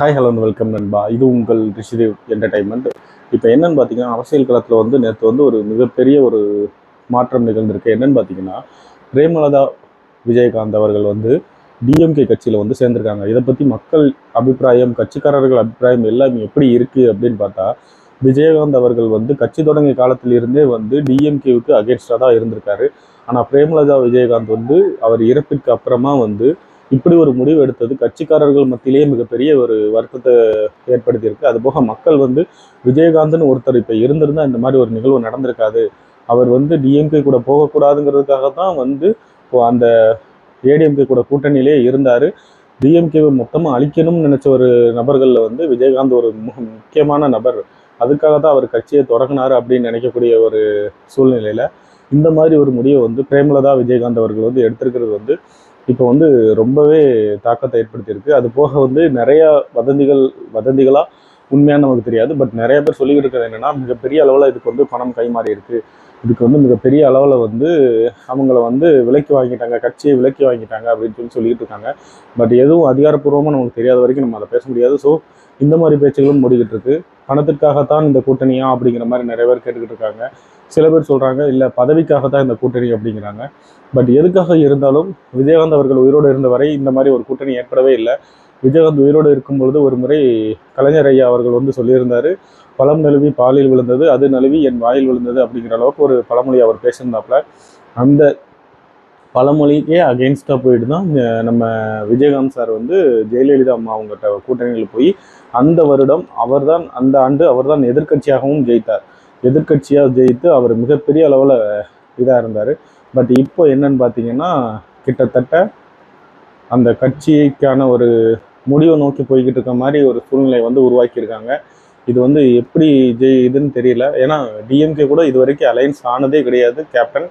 Hi hello welcome நண்பா. இது உங்கள் ரிஷிதேவ் என்டர்டைன்மெண்ட் இப்போ என்னென்னு பார்த்தீங்கன்னா அரசியல் களத்தில் வந்து நேற்று வந்து ஒரு மிகப்பெரிய ஒரு மாற்றம் நிகழ்ந்திருக்கு. என்னென்னு பார்த்தீங்கன்னா பிரேமலதா விஜயகாந்த் அவர்கள் வந்து டிஎம்கே கட்சியில் வந்து சேர்ந்திருக்காங்க. இதை பற்றி மக்கள் அபிப்பிராயம் கட்சிக்காரர்கள் அபிப்பிராயம் எல்லாம் எப்படி இருக்குது அப்படின்னு பார்த்தா விஜயகாந்த் அவர்கள் வந்து கட்சி தொடங்கிய காலத்திலிருந்தே வந்து டிஎம்கேவுக்கு அகேன்ஸ்டாக தான் இருந்திருக்காரு. ஆனால் பிரேமலதா விஜயகாந்த் வந்து அவர் இறப்பிற்கு அப்புறமா வந்து இப்படி ஒரு முடிவு எடுத்தது கட்சிக்காரர்கள் மத்தியிலேயே மிகப்பெரிய ஒரு வருத்தத்தை ஏற்படுத்தியிருக்கு. அதுபோக மக்கள் வந்து விஜயகாந்த்னு ஒருத்தர் இப்போ இருந்திருந்தால் இந்த மாதிரி ஒரு நிகழ்வு நடந்திருக்காது. அவர் வந்து டிஎம்கே கூட போகக்கூடாதுங்கிறதுக்காக தான் வந்து இப்போ அந்த ஏடிஎம்கே கூட கூட்டணியிலே இருந்தார். டிஎம்கேவை மொத்தமாக அழிக்கணும்னு நினச்ச ஒரு நபர்களில் வந்து விஜயகாந்த் ஒரு மு- முக்கியமான நபர். அதுக்காக தான் அவர் கட்சியை தொடங்கினார் அப்படின்னு நினைக்கக்கூடிய ஒரு சூழ்நிலையில் இந்த மாதிரி ஒரு முடிவை வந்து பிரேமலதா விஜயகாந்த் அவர்கள் வந்து எடுத்திருக்கிறது வந்து இப்போ வந்து ரொம்பவே தாக்கத்தை ஏற்படுத்தியிருக்கு. அது போக வந்து நிறைய வதந்திகள் வதந்திகளாக உண்மையான நமக்கு தெரியாது. பட் நிறைய பேர் சொல்லிக்கிட்டு இருக்கிறது என்னென்னா மிகப்பெரிய அளவில் இதுக்கு வந்து பணம் கைமாறி இருக்குது இதுக்கு வந்து மிகப்பெரிய அளவில் வந்து அவங்கள வந்து விலக்கி வாங்கிட்டாங்க கட்சியை விலக்கி வாங்கிட்டாங்க அப்படின்னு சொல்லி சொல்லிக்கிட்டு இருக்காங்க. பட் எதுவும் அதிகாரப்பூர்வமாக நமக்கு தெரியாத வரைக்கும் நம்ம அதை பேச முடியாது. ஸோ இந்த மாதிரி பேச்சுகளும் ஓடிக்கிட்டு இருக்குது பணத்திற்காகத்தான் இந்த கூட்டணியா அப்படிங்கிற மாதிரி நிறைய பேர் கேட்டுக்கிட்டு இருக்காங்க. சில பேர் சொல்கிறாங்க இல்லை பதவிக்காகத்தான் இந்த கூட்டணி அப்படிங்கிறாங்க. பட் எதுக்காக இருந்தாலும் விஜயகாந்த் அவர்கள் உயிரோடு இருந்த வரை இந்த மாதிரி ஒரு கூட்டணி ஏற்படவே இல்லை. விஜயகாந்த் உயிரோடு இருக்கும் பொழுது ஒரு முறை கலைஞர் ஐயா அவர்கள் வந்து சொல்லியிருந்தார் பழம் நழுவி பாலில் விழுந்தது அது நழுவி என் வாயில் விழுந்தது அப்படிங்கிற அளவுக்கு ஒரு பழமொழி அவர் பேசியிருந்தாப்புல. அந்த பழமொழிக்கே அகெயின்ஸ்டாக போயிட்டு தான் நம்ம விஜயகாந்த் சார் வந்து ஜெயலலிதா அம்மா அவங்ககிட்ட கூட்டணியில் போய் அந்த வருடம் அவர்தான் அந்த ஆண்டு அவர்தான் எதிர்க்கட்சியாகவும் ஜெயித்தார். எதிர்க்கட்சியாக ஜெயித்து அவர் மிகப்பெரிய அளவில் இதாக இருந்தார். பட் இப்போ என்னன்னு பார்த்தீங்கன்னா கிட்டத்தட்ட அந்த கட்சிக்கான ஒரு முடிவை நோக்கி போய்கிட்டு இருக்க மாதிரி ஒரு சூழ்நிலை வந்து உருவாக்கியிருக்காங்க. இது வந்து எப்படி ஜெய் இதுன்னு தெரியல. ஏன்னா டிஎம்கே கூட இது வரைக்கும் அலைன்ஸ் ஆனதே கிடையாது கேப்டன்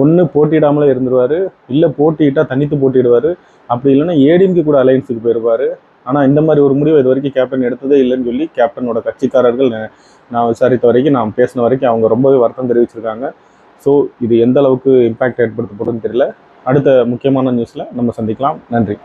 ஒன்று போட்டியிடாமலே இருந்துருவார். இல்லை போட்டியிட்டால் தனித்து போட்டியிடுவார். அப்படி இல்லைன்னா ஏடிஎம்கே கூட அலைன்ஸுக்கு போயிடுவார் ஆனால் இந்த மாதிரி ஒரு முடிவு இது வரைக்கும் கேப்டன் எடுத்ததே இல்லைன்னு சொல்லி கேப்டனோட கட்சிக்காரர்கள் நான் விசாரித்த வரைக்கும் நான் பேசின வரைக்கும் அவங்க ரொம்பவே வருத்தம் தெரிவிச்சிருக்காங்க. ஸோ இது எந்த அளவுக்கு இம்பாக்ட் ஏற்படுத்த தெரியல. அடுத்த முக்கியமான நியூஸில் நம்ம சந்திக்கலாம். நன்றி.